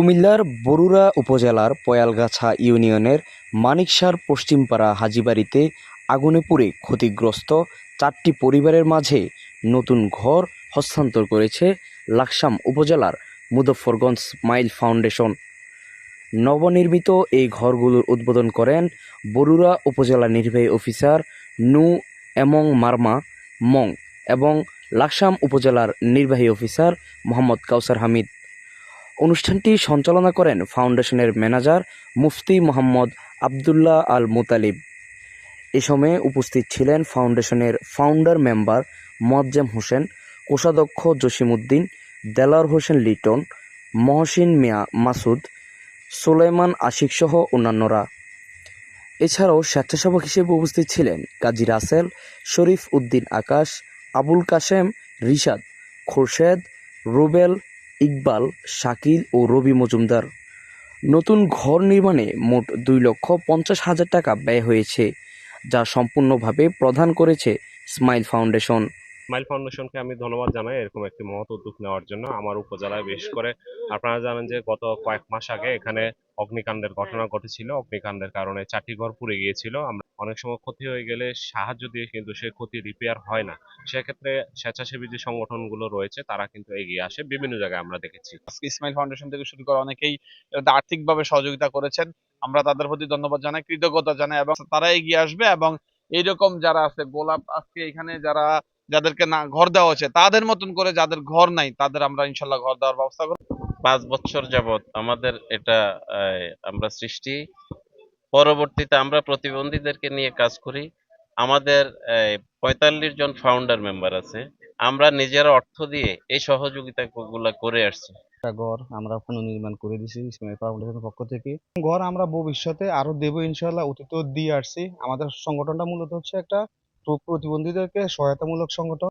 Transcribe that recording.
কুমিল্লার বরুড়া উপজেলার পয়ালগাছা ইউনিয়নের মানিকসার পশ্চিমপাড়া হাজিবাড়িতে আগুনে পুড়ে ক্ষতিগ্রস্ত চারটি পরিবারের মাঝে নতুন ঘর হস্তান্তর করেছে লাকসাম উপজেলার মুজফ্ফরগঞ্জ স্মাইল ফাউন্ডেশন। নবনির্মিত এই ঘরগুলোর উদ্বোধন করেন বরুড়া উপজেলা নির্বাহী অফিসার নু এমং মার্মা মং এবং লাকসাম উপজেলার নির্বাহী অফিসার মোহাম্মদ কাউসার হামিদ। অনুষ্ঠানটি সঞ্চালনা করেন ফাউন্ডেশনের ম্যানেজার মুফতি মোহাম্মদ আবদুল্লাহ আল মুতালিব। এ সময়ে উপস্থিত ছিলেন ফাউন্ডেশনের ফাউন্ডার মেম্বার মোয়াজ্জেম হোসেন, কোষাধ্যক্ষ জসিমউদ্দিন দেলার হোসেন লিটন, মহসিন মিয়া মাসুদ, সুলাইমান আশিক সহ অন্যান্যরা। এছাড়াও স্বেচ্ছাসেবক হিসেবে উপস্থিত ছিলেন কাজী রাসেল, শরীফ উদ্দিন আকাশ, আবুল কাশেম, রিশাদ খোরশেদ, রুবেল ইকবাল, শাকিল ও রবি মজুমদার। নতুন ঘর নির্মাণে মোট দুই লক্ষ পঞ্চাশ হাজার টাকা ব্যয় হয়েছে, যা সম্পূর্ণভাবে প্রদান করেছে স্মাইল ফাউন্ডেশন। স্মাইল ফাউন্ডেশনকে আমি ধন্যবাদ জানাই এরকম একটি মহৎ উদ্যোগ নেওয়ার জন্য আমার উপজেলায় বেশ করে। আপনারা জানেন যে গত কয়েক মাস আগে এখানে অগ্নিকাণ্ডের ঘটনা ঘটেছিল। অগ্নিকাণ্ডের কারণে চারটি ঘর পুড়ে গিয়েছিল। আমরা অনেক সময় ক্ষতি হয়ে গেলে সাহায্য দিয়ে কিন্তু সেই ক্ষতি রিপেয়ার হয় না। সেক্ষেত্রে স্বেচ্ছাসেবী যে সংগঠনগুলো রয়েছে তারা কিন্তু এগিয়ে আসে। বিভিন্ন জায়গায় আমরা দেখেছি। ইসমাইল ফাউন্ডেশন থেকে শুরু করে অনেকেই আর্থিকভাবে সহযোগিতা করেছেন। আমরা তাদের প্রতি ধন্যবাদ জানাই কৃতজ্ঞতা জানাই এবং তারা এগিয়ে আসবে এবং এইরকম যারা আছে গোলাপ আজকে এখানে যারা যাদেরকে না ঘর দেওয়া হচ্ছে তাদের মতন করে যাদের ঘর নাই তাদের আমরা ইনশাল্লাহ ঘর দেওয়ার ব্যবস্থা করব। পাঁচ বছর যাবত আমাদের এটা আমরা সৃষ্টি পরবর্তীতে আমরা প্রতিবন্ধীদেরকে নিয়ে কাজ করি। আমাদের পঁয়তাল্লিশ জন ফাউন্ডার মেম্বার আছে। আমরা নিজেরা অর্থ দিয়ে এই সহযোগিতা গুলা করে আসছি। ঘর আমরা ওখানে নির্মাণ করে দিছি ইসমাইল ফাউন্ডেশনের পক্ষ থেকে। ঘর আমরা ভবিষ্যতে আরও দেবো ইনশাল্লাহ অতীত দিয়ে আসছি। আমাদের সংগঠনটা মূলত হচ্ছে একটা প্র- প্রতিবন্ধীদেরকে সহায়তামূলক সংগঠন।